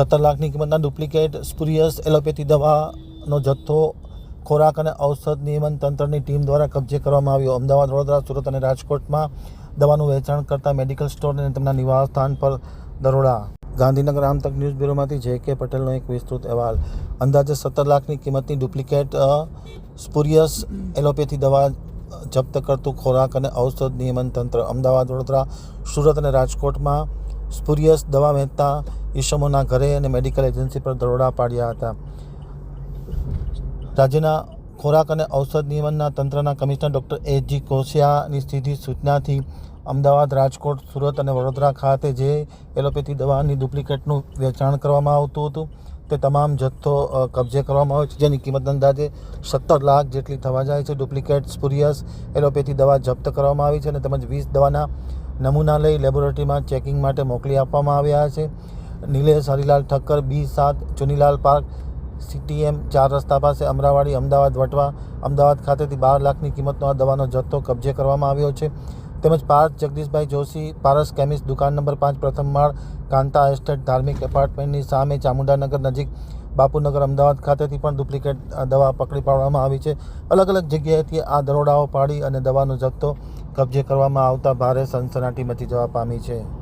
સત્તર લાખની કિંમતના ડુપ્લિકેટ સ્પુરિયસ એલોપેથી દવાનો જથ્થો, ખોરાક અને ઔષધ નિયમન તંત્રની ટીમ દ્વારા કબજે કરવામાં આવ્યો. અમદાવાદ, વડોદરા, સુરત અને રાજકોટમાં દવાનું વેચાણ કરતા મેડિકલ સ્ટોર અને તેમના નિવાસ સ્થાન પર દરોડા. ગાંધીનગર આમતક ન્યૂઝ બ્યુરોમાંથી જે કે પટેલનો એક વિસ્તૃત અહેવાલ. અંદાજે સત્તર લાખની કિંમતની ડુપ્લિકેટ સ્પુરિયસ એલોપેથી દવા જપ્ત કરતું ખોરાક અને ઔષધ નિયમન તંત્ર. અમદાવાદ, વડોદરા, સુરત અને રાજકોટમાં સ્પુરિયસ દવા વેચતા ઈસમોના ઘરે અને મેડિકલ એજન્સી પર દરોડા પાડ્યા હતા. રાજ્યના ખોરાક અને ઔષધ નિયમનના તંત્રના કમિશનર ડૉક્ટર એ જી કોશિયાની સીધી સૂચનાથી અમદાવાદ, રાજકોટ, સુરત અને વડોદરા ખાતે જે એલોપેથી દવાની ડુપ્લિકેટનું વેચાણ કરવામાં આવતું હતું, તે તમામ જથ્થો કબજે કરવામાં આવ્યો છે, જેની કિંમત અંદાજે સત્તર લાખ જેટલી થવા જાય છે. ડુપ્લિકેટ સ્પુરિયસ એલોપેથી દવા જપ્ત કરવામાં આવી છે અને તેમજ વીસ દવાના નમૂના લઈ લેબોરેટરીમાં ચેકિંગ માટે મોકલી આપવામાં આવ્યા છે. નિલેશ, હરિલાલ ઠક્કર, બી સાત, ચુનીલાલ પાર્ક, સીટીએમ, ચાર રસ્તા પાસે, અમરાવાડી, અમદાવાદ, વટવા, અમદાવાદ ખાતેથી બાર લાખની કિંમતનો આ દવાનો જથ્થો કબજે કરવામાં આવ્યો છે. તેમજ પાર્થ, જગદીશભાઈ જોશી, પારસ કેમિસ્ટ, દુકાન નંબર પાંચ, પ્રથમ માળ, કાંતા એસ્ટેટ, ધાર્મિક એપાર્ટમેન્ટની સામે, ચામુંડાનગર નજીક, બાપુનગર, અમદાવાદ ખાતેથી પણ ડુપ્લિકેટ દવા પકડી પાડવામાં આવી છે. અલગ અલગ જગ્યાએથી આ દરોડાઓ પાડી અને દવાનો જથ્થો કબજે કરવામાં આવતા ભારે સનસનાટી મચી જવા પામી છે.